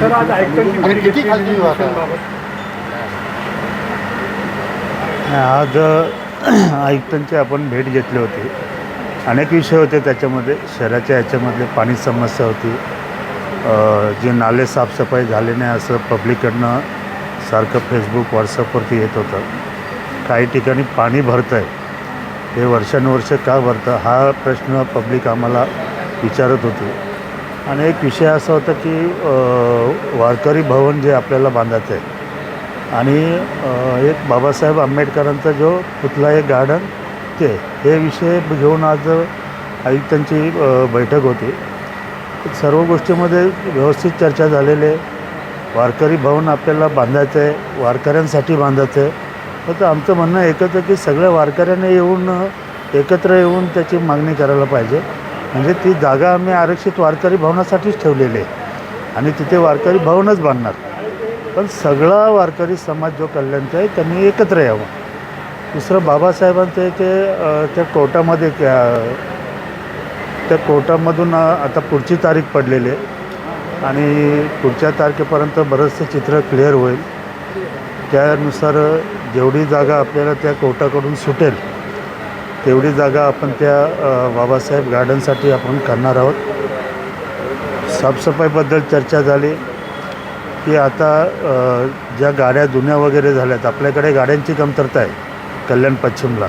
Sir आज आयुक्तांची भेट किती खाजगी. आज अ, आयुक्तांची आपण भेट घेतली होती. अनेक विषय होते त्याच्यामध्ये. शहराच्या याच्यामधले पाणी समस्या होती. अ, जे नाले साफसफाई झाले नाही असं पब्लिककडनं सारखं फेसबुक व्हॉट्सअपवरती येत होतं. काही ठिकाणी पाणी भरतं आहे हे वर्षानुवर्ष का भरतं? हा प्रश्न पब्लिक आम्हाला विचारत होती. आणि एक विषय असा होता की वारकरी भवन जे आपल्याला बांधायचं आहे. आणि एक बाबासाहेब आंबेडकरांचा जो पुतला एक गार्डन ते हे विषय घेऊन आज आयुक्तांची बैठक होती. सर्व गोष्टीमध्ये व्यवस्थित चर्चा झालेली आहे. वारकरी भवन आपल्याला बांधायचं आहे वारकऱ्यांसाठी बांधायचं आहे. फक्त आमचं म्हणणं एकच आहे की सगळ्या वारकऱ्यांनी येऊन एकत्र येऊन त्याची मागणी करायला पाहिजे. म्हणजे ती जागा आम्ही आरक्षित वारकरी भवनासाठीच ठेवलेली आहे. आणि तिथे वारकरी भवनच बांधणार. पण सगळा वारकरी समाज जो कल्याणचा आहे त्यांनी एकत्र यावं. दुसरं बाबासाहेबांचं आहे, ते त्या कोर्टामध्ये त्या त्या कोर्टामधून आता पुढची तारीख पडलेली आहे. आणि पुढच्या तारखेपर्यंत बरंचसं चित्र क्लिअर होईल. त्यानुसार जेवढी जागा आपल्याला त्या कोर्टाकडून सुटेल तेवढी जागा आपण त्या बाबासाहेब गार्डनसाठी आपण करणार आहोत. साफसफाईबद्दल चर्चा झाली की आता ज्या गाड्या जुन्या वगैरे झाल्यात आपल्याकडे गाड्यांची कमतरता आहे कल्याण पश्चिमला.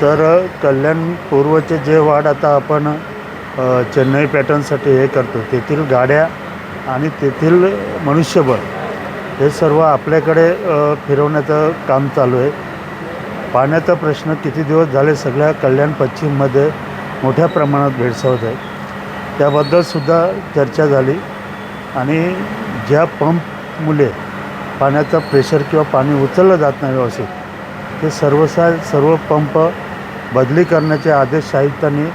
तर कल्याण पूर्वचे जे वाढ आता आपण चेन्नई पॅटर्नसाठी हे करतो तेथील गाड्या आणि तेथील मनुष्यबळ हे सर्व आपल्याकडे फिरवण्याचं काम चालू आहे. पाण्याचा प्रश्न किती दिवस झाले सगळ्या कल्याण पश्चिममध्ये मोठ्या प्रमाणात भेडसावत आहे त्याबद्दलसुद्धा चर्चा झाली. आणि ज्या पंपमुळे पाण्याचा प्रेशर किंवा पाणी उचललं जात नाही व्यवस्थित ते सर्वसा सर्व पंप बदली करण्याचे आदेश आयुक्तांनी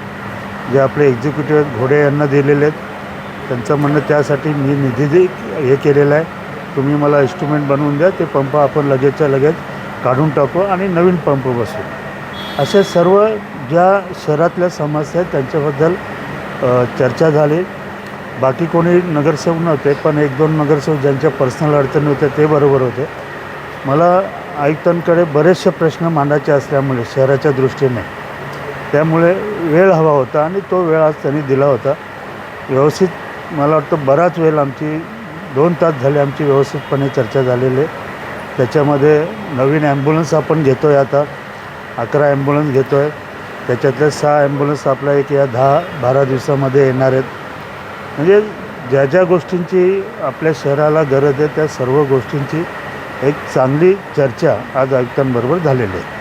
जे आपले एक्झिक्युटिव्ह घोडे यांना दिलेले आहेत त्यांचं म्हणणं त्यासाठी मी निधी हे केलेलं आहे. तुम्ही मला इन्स्ट्रुमेंट बनवून द्या ते पंप आपण लगेचच्या लगेच काढून टाकू आणि नवीन पंप बसू असे सर्व ज्या शहरातल्या समस्या आहेत त्यांच्याबद्दल चर्चा झाली. बाकी कोणी नगरसेवक नव्हते पण एक दोन नगरसेवक ज्यांच्या पर्सनल अडचणी होत्या ते बरोबर होते. मला आयुक्तांकडे बरेचसे प्रश्न मांडायचे असल्यामुळे शहराच्या दृष्टीने. त्यामुळे वेळ हवा होता आणि तो वेळ आज त्यांनी दिला होता. व्यवस्थित मला वाटतं बराच वेळ आमची दोन तास झाले आमची व्यवस्थितपणे चर्चा झालेली आहे. त्याच्यामध्ये नवीन ॲम्ब्युलन्स आपण घेतो आहे आता. अकरा ॲम्ब्युलन्स घेतो आहे त्याच्यातल्या सहा ॲम्ब्युलन्स आपल्या एक या दहा बारा दिवसामध्ये येणार आहेत. म्हणजे ज्या ज्या गोष्टींची आपल्या शहराला गरज आहे त्या सर्व गोष्टींची एक चांगली चर्चा आज आयुक्तांबरोबर झालेली आहे.